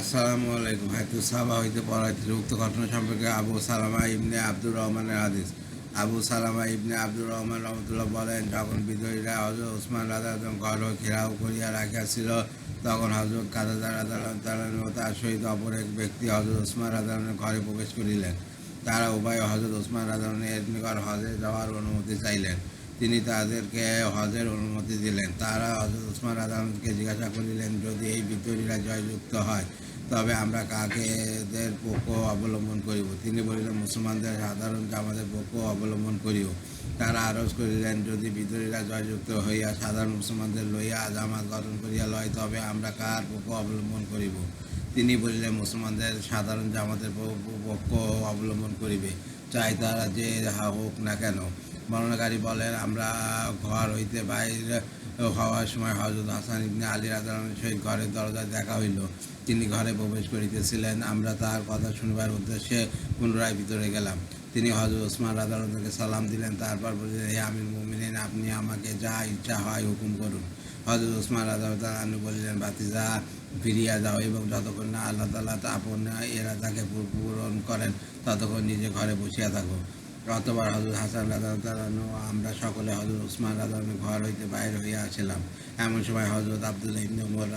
আসসালামু আলাইকুম। হায়তু সাবা হইতে পড়াইছিল উক্ত ঘটনা সম্পর্কে আবু সালামা ইবনে আব্দুর রহমানের হাদিস। আবু সালামা ইবনে আব্দুর রহমান রহমতুল্লাহ বলেন, যখন বিদ্রোহীরা হজরত ওসমান রাজা ঘর ঘেরাও করিয়া রাখিয়াছিল, তখন হজরত কাদা রাজা ও তার সহিত অপর এক ব্যক্তি হজরত ওসমান রাজানের ঘরে প্রবেশ করিলেন। তারা উভয় হজরত ওসমান রাজানের নিকট হজে যাওয়ার অনুমতি চাইলেন। তিনি তাদেরকে হজের অনুমতি দিলেন। তারা হজরত উসমান রাজানকে জিজ্ঞাসা করিলেন, যদি এই বিদ্রোহীরা জয়যুক্ত হয়, তবে আমরা কাকে এদের পক্ষ অবলম্বন করিব? তিনি বলিলেন, মুসলমানদের সাধারণ জামাতের পক্ষ অবলম্বন করিব তারা আরজ করিলেন, যদি বিদ্রোহীরা জয়যুক্ত হইয়া সাধারণ মুসলমানদের লইয়া জামাত গঠন করিয়া লয়, তবে আমরা কার পক্ষ অবলম্বন করিব? তিনি বলিলেন, মুসলমানদের সাধারণ জামাতের পক্ষ অবলম্বন করিবে, চাই তারা যে হোক না কেন। বর্ণনাকারী বলেন, আমরা ঘর হইতে বাইরে হওয়ার সময় হজরত হাসান ইবনে আলী রাজানের সহিত ঘরের দরজায় দেখা হইল। তিনি ঘরে প্রবেশ করিতেছিলেন। আমরা তার কথা শুনবার উদ্দেশ্যে পুনরায় ভিতরে গেলাম। তিনি হজরত ওসমান রাজানকে সালাম দিলেন। তারপর বললেন, হে আমির মুমিনিন, আপনি আমাকে যা ইচ্ছা হয় হুকুম করুন। হজরত ওসমান রাজা তালু বললেন বাতিজা ফিরিয়া যাও এবং যতক্ষণ না আল্লাহ তালা আপন এরা তাকে পূরণ করেন, ততক্ষণ নিজে ঘরে বসিয়া থাকো। অতবার হজরত হাসান রাজা তালানো আমরা সকলে হজরত উসমান রাজানের ঘর হইতে বাইরে হইয়া আসিলাম। এমন সময় হজরত আবদুল্লাহ ইবনে উমর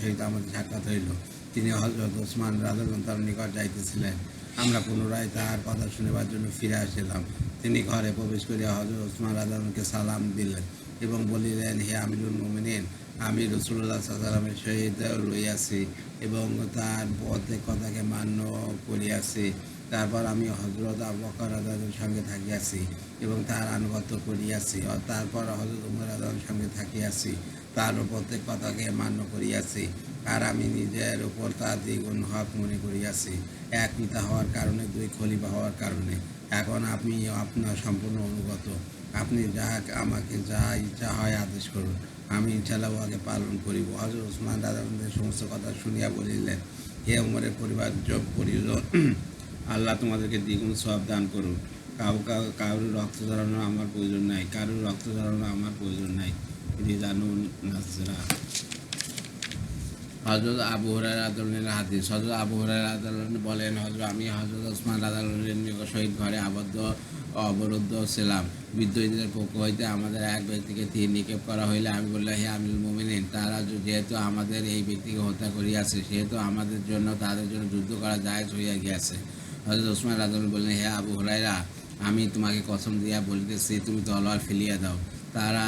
সহিত আমাদের সাক্ষাৎ হইল। তিনি হজরত উসমান রাজা তার নিকট যাইতেছিলেন। আমরা পুনরায় তাহার কথা শুনিবার জন্য ফিরে আসিলাম। তিনি ঘরে প্রবেশ করিয়া হজরত উসমান রাজানকে সালাম দিলেন এবং বলিলেন, হে আমিরুল মোমিনিন, আমি রসুল্লাহ সাল্লামের সহিত রইয়াছি এবং তার প্রত্যেক কথাকে মান্য করিয়াছি। তারপর আমি হজরত আবকর আদাদের সঙ্গে থাকিয়াছি এবং তার আনুগত্য করিয়াছি তারপর হজরত উমর আদাদের সঙ্গে থাকিয়াছি। তার প্রত্যেক কথাকে মান্য করিয়াছি আর আমি নিজের উপর তার দ্বিগুণ হক মনে করিয়াছি। এক পিতা হওয়ার কারণে, দুই খলিফা হওয়ার কারণে। এখন আপনি আপনার সম্পূর্ণ অনুগত। আপনি যা আমাকে যা ইচ্ছা হয় আদেশ করুন। আমি ইনশাল্লাহ উহাকে পালন করিব। হজরত ওসমান রাজাদের সমস্ত কথা শুনিয়া বলিলেন, হে উমরের পরিবার, যোগ করিল। আল্লাহ তোমাদেরকে দ্বিগুণ সব দান করুন কাউ কারোর রক্ত ঝরানো আমার প্রয়োজন নাই, কারোর রক্ত ঝরানো আমার প্রয়োজন নাই। রিজানুন নাজরা। হজরত আবু হরার আদলের হাদিস হজরত আবু হরার আদলন বলেন হজরত আমি হজরত ওসমান আদালনের শহীদ ঘরে আবদ্ধ অবরুদ্ধ ছিলাম। বিদ্রোহীদের পক্ষ হইতে আমাদের এক ব্যক্তিকে তীর নিক্ষেপ করা হইলে আমি বললাম, হে আমিল মোমিনিন, তারা যেহেতু আমাদের এই ব্যক্তিকে হত্যা করিয়াছে, সেহেতু আমাদের জন্য তাদের জন্য যুদ্ধ করা জায়জ হইয়া গিয়াছে। হজরত ওসমান আদল বললেন, হে আবু হরাইরা আমি তোমাকে কসম দিয়া বলিতেছি, তুমি তলোয়ার ফেলিয়া দাও। তারা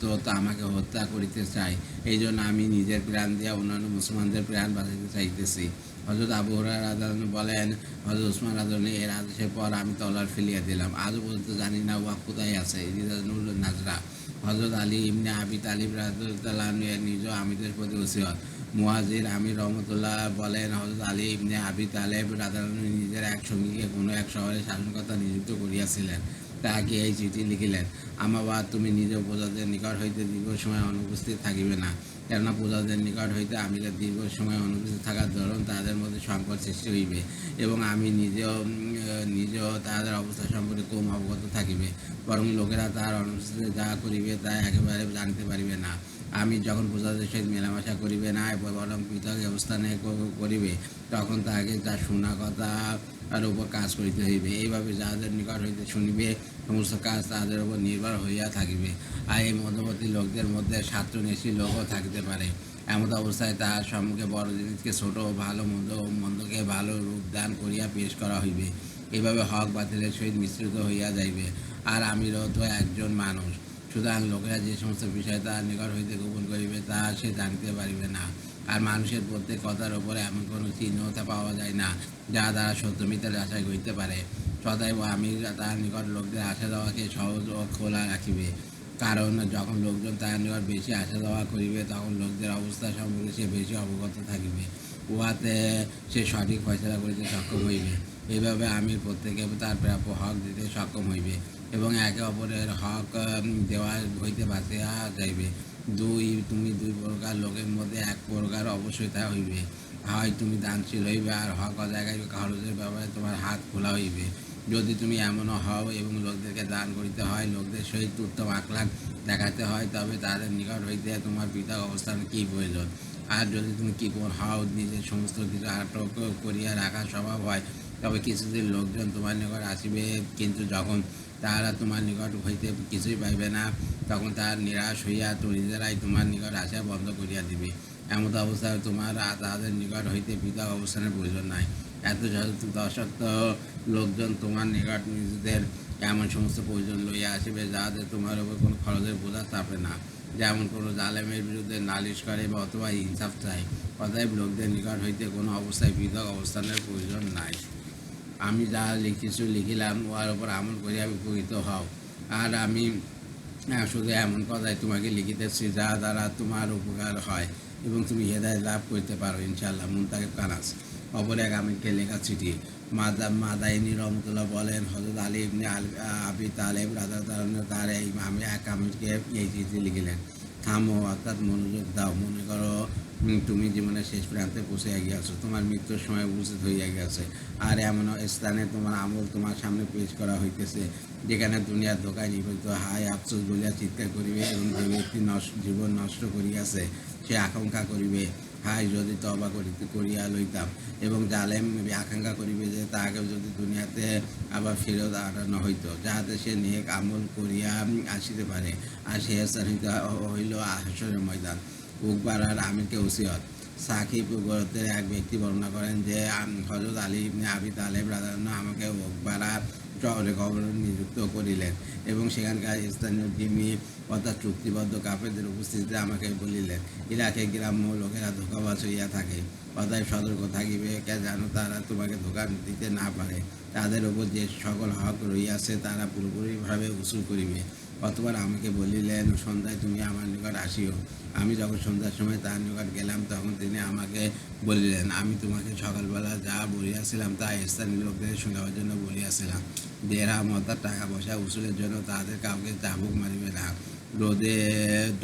তো আমাকে হত্যা করিতে চায়। এই জন্য আমি নিজের প্রাণ দিয়া অন্যান্য মুসলমানদের প্রাণ বাঁচাইতে চাইতেছি। হজরত আবু আদালন বলেন হজরত উসমান আদালনে এর আদেশের পর আমি তলার ফেলিয়া দিলাম। আজও পর্যন্ত জানি না ওয়া কোথায় আছে নাজরা। হজরত আলী ইমনে আবি তালিব রাজুল্লাহ নিজ আমিদের প্রতি ওসিয়ত। মুয়াজির আমির রহমতুল্লাহ বলেন হজরত আলী ইবনে আবি তালেব রাদারণ নিজের এক সঙ্গীকে কোনো এক শহরে শাসনকর্তা নিযুক্ত করিয়াছিলেন। তাহাকে এই চিঠি লিখিলেন আমাবার তুমি নিজ প্রজাদের নিকট হইতে দীর্ঘ সময় অনুপস্থিত থাকিবে না। কেননা প্রজাদের নিকট হইতে আমি যে দীর্ঘ সময় অনুপস্থিত থাকার দরুন তাদের মধ্যে সংকট সৃষ্টি হইবে এবং আমি নিজেও নিজেও তাহাদের অবস্থা সম্পর্কে কম অবগত থাকিবে। বরং লোকেরা তাহার অনুপস্থিতিতে যা করিবে তা একেবারে জানিতে পারিবে না। আমি যখন প্রজাদের সহিত মেলামেশা করিবে না বরং পৃথক অবস্থানে করিবে, তখন তাহাকে যা শোনা কথা আর উপর কাজ করিতে হইবে। এইভাবে যাহাদের নিকট হইতে শুনিবে, সমস্ত কাজ তাহাদের উপর নির্ভর হইয়া থাকিবে। আর এই মধ্যবর্তী লোকদের মধ্যে স্বার্থনেশী লোকও থাকিতে পারে। এমন অবস্থায় তাহার সম্মুখে বড় জিনিসকে ছোট ভালো মন্দ মন্দকে ভালো রূপ দান করিয়া পেশ করা হইবে। এভাবে হক বাতিলের সহিত মিশ্রিত হইয়া যাইবে। আর আমিরও তো একজন মানুষ। সুতরাং লোকেরা যে সমস্ত বিষয় তার নিকট হইতে গোপন করিবে, তা সে জানিতে পারিবে না। আর মানুষের প্রত্যেক কথার ওপরে এমন কোনো চিহ্নতা পাওয়া যায় না, যা দ্বারা সত্য মিথ্যা যাচাই করিতে পারে। সদাইব আমি তার নিকট লোকদের আসা যাওয়াকে সহজ ও খোলা রাখিবে। কারণ যখন লোকজন তার নিকট বেশি আসা যাওয়া করিবে, তখন লোকদের অবস্থা সম্পর্কে সে বেশি অবগত থাকিবে। উহাতে সে সঠিক ফয়সলা করিতে সক্ষম হইবে। এইভাবে আমি প্রত্যেকে তার প্রাপ্য হক দিতে সক্ষম হইবে। এবং একে অপরের হক দেওয়া হইতে বাঁচিয়া যাইবে। দুই, তুমি দুই প্রকার লোকের মধ্যে এক প্রকার অবশ্যই তা হইবে। হয় তুমি দানশীল হইবে আর হক অজায়গায় খরচের ব্যাপারে তোমার হাত খোলা হইবে। যদি তুমি এমনও হও এবং লোকদেরকে দান করিতে হয়, লোকদের সহিত উত্তম আখলাখ দেখাতে হয়, তবে তাদের নিকট হইতে তোমার পৃথক অবস্থান কী প্রয়োজন? আর যদি তুমি কি হাও, নিজের সমস্ত কিছু আটক করিয়া রাখার স্বভাব হয়, তবে কিছুদিন লোকজন তোমার নিকট আসিবে। কিন্তু যখন তাহারা তোমার নিকট হইতে কিছুই পাইবে না। তখন তাহার নিরাশ হইয়া নিজেরাই তোমার নিকট আসা বন্ধ করিয়া দিবে। এমত অবস্থায় তোমার তাহাদের নিকট হইতে পৃথক অবস্থানের প্রয়োজন নাই। এত দশক্ত লোকজন তোমার নিকট নিজেদের এমন সমস্ত প্রয়োজন লইয়া আসিবে, যাহাতে তোমার উপর কোনো খরচের বোঝা চাপে না। যেমন কোনো জালেমের বিরুদ্ধে নালিশ করে বা অথবা ইনসাফ চাই অতএব লোকদের নিকট হইতে কোনো অবস্থায় পৃথক অবস্থানের প্রয়োজন নাই। আমি যা লিখিছু লিখিলাম, উহার উপর আমল করিয়া উপকৃত হও। আর আমি শুধু এমন কথাই তোমাকে লিখিতেছি যা দ্বারা তোমার উপকার হয় এবং তুমি হেদায় লাভ করতে পারো ইনশাল্লাহ মুনতাকিব কানাস। অপর এক আমিরকে লেখা চিঠি, মাদা মাদাইনি রহমতুল্লাহ বলেন হজরত আলী ইবনে আল আবি তালেব রাজা তার এই আমি এক আমিরকে এই চিঠি লিখিলেন। থামো, অর্থাৎ মনোযোগ দাও, মনে করো তুমি জীবনের শেষ প্রান্তে পৌঁছে গিয়েছো তোমার মৃত্যুর সময় উপস্থিত হইয়া গেছে আর এমন স্থানে তোমার আমল তোমার সামনে পেশ করা হইতেছে, যেখানে দুনিয়ার দোকায় নিবেদিত হাই আফসোস বলিয়া চিৎকার করিবে এবং যে ব্যক্তি জীবন নষ্ট করিয়াছে, সে আকাঙ্ক্ষা করিবে। হাই যদি তবা করিতে, করিয়া লইতাম এবং জালেম আকাঙ্ক্ষা করিবে যে তাহাকে যদি দুনিয়াতে আবার ফেরত আনানো হইতো, যাহাতে সে নেক আমল করিয়া আসিতে পারে। আর সে হইল হাসরের ময়দান। উকবার আর আমিরকে ওসিয়ত। সাকিব গোরতের এক ব্যক্তি বর্ণনা করেন যে হজরত আলী ইবনে আবি তালেব রাধারণ আমাকে উকবারা শহরে খবর নিযুক্ত করিলেন এবং সেখানকার স্থানীয় জিমি অর্থাৎ চুক্তিবদ্ধ কাপেদের উপস্থিতিতে আমাকে বলিলেন, ইলাকে গ্রাম্য লোকেরা ধোকাবাজ হইয়া থাকে। অতএব সতর্ক থাকিবে কে জানো তারা তোমাকে ধোকা দিতে না পারে। তাদের উপর যে সকল হক রইয়াছে তারা পুরোপুরিভাবে উসুল করিবে। অতবার আমাকে বলিলেন, সন্ধ্যায় তুমি আমার নিকট আসিও। আমি যখন সন্ধ্যার সময় তার নিকট গেলাম, তখন তিনি আমাকে বলিলেন, আমি তোমাকে সকালবেলা যা বলিয়াছিলাম, তা স্থানীয় লোকদের শোনাবার জন্য বলিয়াছিলাম। দেড়হাম অর্থাৎ টাকা পয়সা উসুলের জন্য তাদের কাউকে চাবুক মারিবে না, রোদে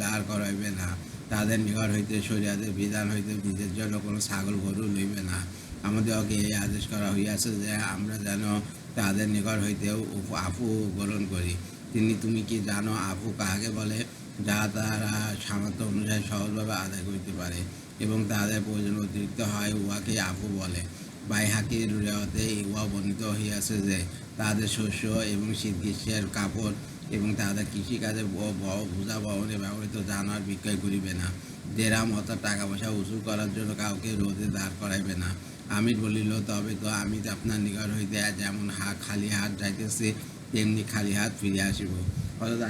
দাঁড় করাইবে না তাদের নিকট হইতে শরিয়াদের বিধান হইতে নিজের জন্য কোনো ছাগল গরু লইবে না। আমাদেরকে এই আদেশ করা হইয়াছে যে, আমরা যেন তাদের নিকট হইতেও আফু গ্রহণ করি। তিনি, তুমি কি জানো আফু কাহাকে বলে? যা তারা সামর্থ্য অনুযায়ী সহজভাবে আদায় করতে পারে এবং তাদের প্রয়োজন অতিরিক্ত হয় উহাকে আফু বলে। বাইহাকির রেওয়াতে উহা বর্ণিত হইয়াছে যে তাদের শস্য এবং শীত গ্রীষ্মের কাপড় এবং তাদের কৃষিকাজে বোঝা বহনে ব্যবহৃত জানোয়ার বিক্রয় করিবে না। দেরাম অর্থাৎ টাকা পয়সা উসুল করার জন্য কাউকে রোদে দাঁড় করাইবে না। আমির বলিল, তবে তো আমি আপনার নিকট হইতে যেমন হা খালি হাত যাইতেছি, তেমনি খালি হাত ফিরে আসিব। হজরত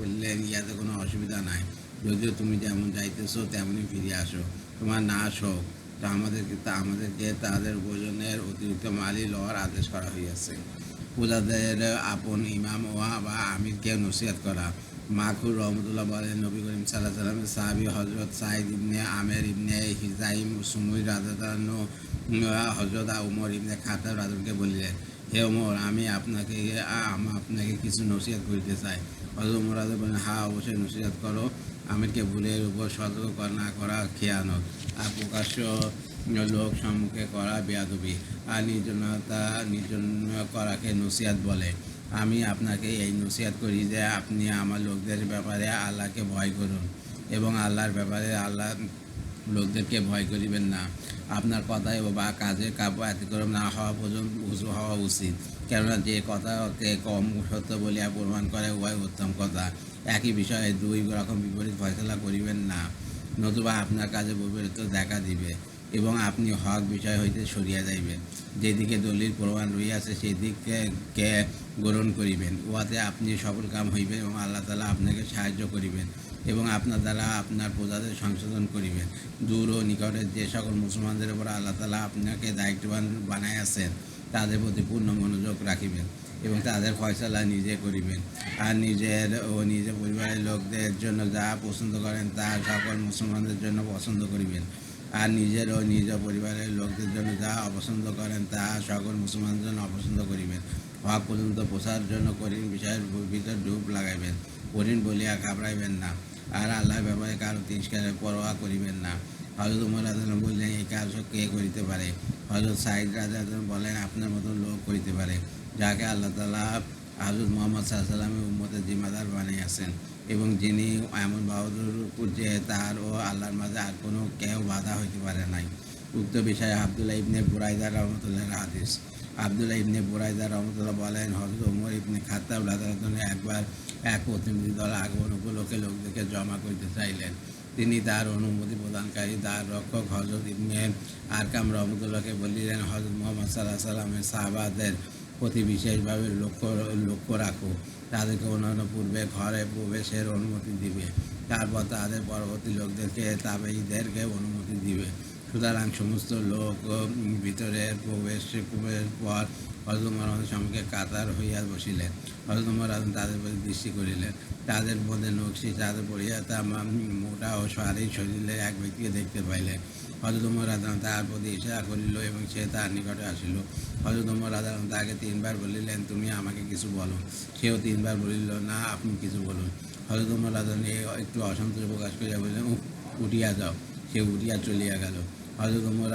বললেন ইয়াতে কোনো অসুবিধা নাই। যদিও তুমি যেমন যাইতেছো তেমনই ফিরে আসো। তোমার নাশ হোক। তো আমাদেরকে, তা আমাদেরকে তাদের প্রয়োজনের অতিরিক্ত মালি লওয়ার আদেশ করা হইয়াছে। পূজাদের আপন ইমাম ওয়া বা আমিরকে নসিহত করা। মাখুর রহমতুল্লাহ বলেন, নবী করিম সাল্লাহ সাল্লামের সাহাবি হজরত সাইদ ইবনে আমের ইবনে হিজাইম সুমুই রাজাদান হজরত উমর ইবনে খাতাব রাজনকে বলিলেন, হে ওমর, আমি আপনাকে আপনাকে কিছু নসিহত করিতে চাই। হজরত উমর রাজা বলেন হ্যাঁ অবশ্যই নসিহত করো। আমিরকে ভুলের উপর সতর্ক না করা খেয়ানত। আর প্রকাশ্য লোক সম্মুখে করা বেয়াদবি। আর নির্জনতা, নির্জন করাকে নসিহাত বলে। আমি আপনাকে এই নসিহাত করি যে আপনি আমার লোকদের ব্যাপারে আল্লাহকে ভয় করুন এবং আল্লাহর ব্যাপারে আল্লাহ লোকদেরকে ভয় করিবেন না। আপনার কথায় বা কাজে ব্যতিক্রম না হওয়া পর্যন্ত উঁচু হওয়া উচিত। কেননা যে কথাকে কম সত্য বলিয়া প্রমাণ করে উভয় উত্তম কথা। একই বিষয়ে দুই রকম বিপরীত ফয়সলা করিবেন না। নতুবা আপনার কাজে বিপরীত দেখা দিবে এবং আপনি হক বিষয় হইতে সরিয়া যাইবেন। যেদিকে দলিল প্রমাণ রইয়াছে সেই দিককে কে গ্রহণ করিবেন? উহাতে আপনি সফল কাম হইবেন এবং আল্লাহ তালা আপনাকে সাহায্য করিবেন এবং আপনার দ্বারা আপনার প্রজাদের সংশোধন করিবেন। দূর ও নিকটের যে সকল মুসলমানদের উপর আল্লাহ তালা আপনাকে দায়িত্ববান বানায় আছেন তাদের প্রতি পূর্ণ মনোযোগ রাখিবেন এবং তাদের ফয়সালা নিজে করিবেন। আর নিজের ও নিজের পরিবারের লোকদের জন্য যা পছন্দ করেন, তা সকল মুসলমানদের জন্য পছন্দ করিবেন। আর নিজের ও নিজ পরিবারের লোকদের জন্য যা অপছন্দ করেন, তা সকল মুসলমানদের জন্য অপছন্দ করিবেন। হক পর্যন্ত প্রসার জন্য করিন বিষয়ের ভিতর ডুব লাগাইবেন করিন বলিয়া ঘাবড়াইবেন না। আর আল্লাহ ব্যাপারে কারও তিরস্কারের পরোয়া করিবেন না। হজরত উমর রাজন বললেন, এই কাজ কে করিতে পারে? হজরত সাইদ রাজা বলেন আপনার মতো লোক করিতে পারে, যাকে আল্লাহ তালা হজরত মোহাম্মদ সাহা সাল্লামের উম্মতের জিম্মাদার বানিয়েছেন। এবং যিনি এমন বাহাদুর যে তার ও আল্লাহর মাঝে আর কোনো কেউ বাধা হইতে পারে নাই। উক্ত বিষয়ে আবদুল্লাহ ইবনে বুরাইদা রহমতুল্লাহ হাদিস। আবদুল্লাহ ইবনে বুরাইদা রহমতুল্লাহ বলেন হজরত ওমর ইবনে খাত্তাব রাজারাতনে একবার এক প্রতিনিধি দল আগমন উপলক্ষে লোকদেরকে জমা করতে চাইলেন। তিনি তার অনুমতি প্রদানকারী, তার রক্ষক হজরত ইবনে আরকাম রহমতুল্লাহকে বলিলেন হজরত মোহাম্মদ সাল্লাহ সাল্লামের সাহাবাদের প্রতি বিশেষভাবে লক্ষ্য লক্ষ্য রাখো। তাদেরকে অন্যান্য পূর্বে ঘরে প্রবেশের অনুমতি দিবে। তারপর তাদের পরবর্তী লোকদেরকে তাবেইদেরকে অনুমতি দিবে। সুতরাং সমস্ত লোক ভিতরে প্রবেশ প্রবেশের পর হজরতমর সম্মুখে কাতার হইয়া বসিলেন। হজরতমর তাদের প্রতি দৃষ্টি করিলেন। তাদের মধ্যে নকশি, চাদর পড়িয়া তা মোটা ও সারি শরীরে এক ব্যক্তিকে দেখতে পাইলেন। হজরতমর রাধান তাহার প্রতি ইশারা করিল এবং সে তার নিকটে আসিল। হজরতমর রাধান তাহাকে তিনবার বলিলেন তুমি আমাকে কিছু বলো। সেও তিনবার বলিল না আপনি কিছু বলুন। হজরতমর রাধান একটু অসন্তোষ প্রকাশ করিয়া বললেন "উহ, উঠিয়া যাও। সে উঠিয়া চলিয়া গেল। হজরত উমর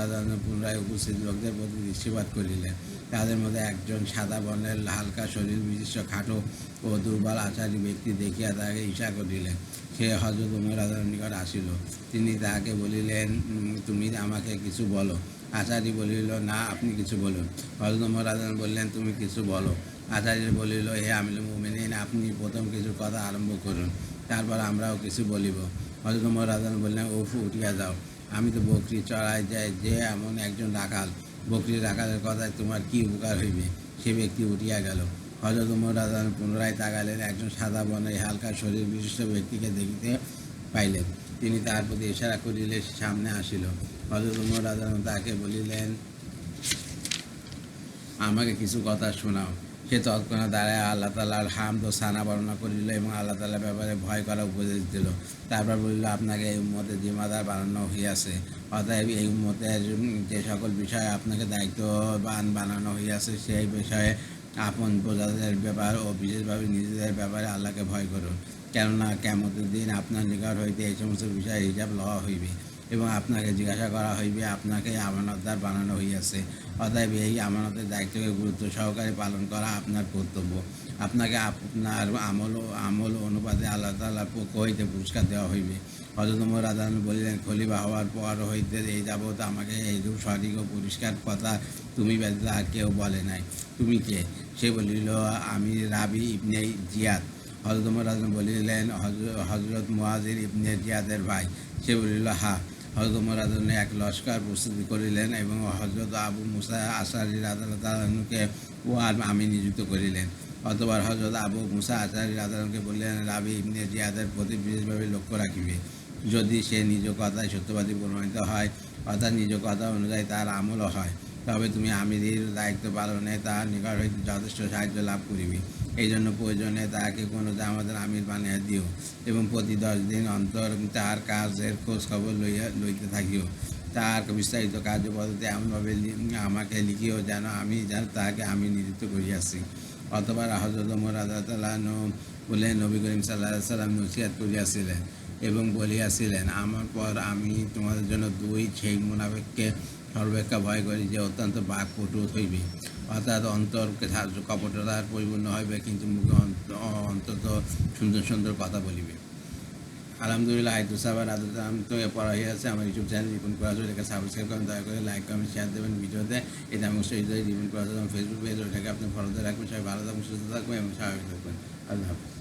পুনরায় উপস্থিত লোকদের প্রতি দৃষ্টিপাত করিলেন। তাদের মধ্যে একজন সাদা বর্ণের হালকা শরীর বিশিষ্ট খাটো ও দুর্বল আচারী ব্যক্তি দেখিয়া তাকে ঈশা করিলেন। সে হজরত উমর রাজার নিকট আসিল। তিনি তাহাকে বলিলেন তুমি আমাকে কিছু বলো। আচার্য বলিল, না, আপনি কিছু বলুন। হজরত উমর রাজান বললেন, তুমি কিছু বলো। আচার্য বলিল, হে আমিল মুমিনিন, আপনি প্রথম কিছু কথা আরম্ভ করুন, তারপর আমরাও কিছু বলিব। হজরত উমর রাজান বললেন ওফু উঠিয়া যাও। আমি তো বকরি চড়াই যাই, যে এমন একজন রাখাল। বকরি রাখালের কথায় তোমার কি উপকার হইবে? সে ব্যক্তি উঠিয়া গেল। হজরত উমর রাজান পুনরায় তাকালেন, একজন সাদা বনের হালকা শরীর বিশিষ্ট ব্যক্তিকে দেখিতে পাইলেন। তিনি তার প্রতি ইশারা করিলে সামনে আসিল। হজরত উমর রাজান তাকে বলিলেন, আমাকে কিছু কথা শোনাও। সে তৎক্ষণাৎ দাঁড়ায়, আল্লাহ তালার হামদ ও সানা বর্ণনা করিল এবং আল্লাহ তালার ব্যাপারে ভয় করা উপদেশ দিল। তারপর বলিল, আপনাকে এই উম্মতের জিম্মাদার বানানো হইয়াছে। অতএব এই উম্মতের যে সকল বিষয়ে আপনাকে দায়িত্ববান বানানো হইয়াছে, সেই বিষয়ে আপন প্রজাদের ব্যাপার ও বিশেষভাবে নিজেদের ব্যাপারে আল্লাহকে ভয় করুন। কেননা কেমতের দিন আপনার নিকট হইতে এই সমস্ত বিষয়ে হিসাব লওয়া হইবে। এবং আপনাকে জিজ্ঞাসা করা হইবে, আপনাকে আমানতদার বানানো হইয়াছে। অতএব এই আমানতের দায়িত্বকে গুরুত্ব সহকারে পালন করা আপনার কর্তব্য। আপনাকে আপনার আমল আমল অনুপাতে আল্লাহ তাল্লাহ পক্ষ হইতে পুরস্কার দেওয়া হইবে। হজরতম রাজান বলিলেন, খলিফা হওয়ার পর হইতে এই যাবৎ আমাকে এইরূপ সঠিক ও পরিষ্কার কথা তুমি ব্যতীত আর কেউ বলে নাই। তুমি কে? সে বলিল, আমি রাবি ইবনে জিয়াদ। হজরত রাজন বলিলেন হজরত মুয়াজির ইবনে জিয়াদের ভাই। সে বলিল, হা। হজরত রাজন এক লস্কর প্রস্তুতি করিলেন এবং হজরত আবু মুসা আসারি রাজাকে ও আমি নিযুক্ত করিলেন। অতবার হজরত আবু মুসা আচারি রাজাকে বললেন, রাবি ইমনে জিয়াদের প্রতি বিশেষভাবে লক্ষ্য রাখিবে। যদি সে নিজ কথায় সত্যবাদী প্রমাণিত হয়, অর্থাৎ নিজ কথা অনুযায়ী তার আমলও হয় তবে তুমি আমিরের দায়িত্ব পালনে তার নিকট হইতে যথেষ্ট সাহায্য লাভ করিবে। এই জন্য প্রয়োজনে তাহাকে কোনো জামাতের আমির বানিয়ে দিও এবং প্রতি দশ দিন অন্তর তার কাজের খোঁজ খবর লইয়া লইতে থাকিও। তার বিস্তারিত কার্য পদ্ধতি এমনভাবে আমাকে লিখিও যেন আমি যেন তাহাকে আমি নিযুক্ত করিয়াছি। অথবা হজরত রাজাতাল্লাহ বলে নবী করিম সাল্লাহ সাল্লাম নসিহাত করিয়াছিলেন এবং বলিয়াছিলেন, আমার পর আমি তোমাদের জন্য দুই সেই মুনাফেককে সর্বাপেক্ষা ভয় করি যে অত্যন্ত বাক পটু হইবে অর্থাৎ অন্তর কপটতার পরিপূর্ণ হইবে কিন্তু মুখে অন্তত সুন্দর সুন্দর কথা বলিবে। আলহামদুলিল্লাহ আইতু সাবার আদাম তো পড়া হয়ে আছে আমার ইউটিউব চ্যানেল রিপন করা এটাকে সাবস্ক্রাইব করেন দয়া করে লাইক কমেন্ট শেয়ার দেবেন ভিডিওতে এটা আমি অবশ্যই রিপন করা ফেসবুক পেজ ওটাকে আপনি ফলোতে রাখবেন সবাই ভালো থাকবেন সুস্থ থাকবেন এবং স্বাভাবিক থাকবেন আল্লাহ হাফিজ।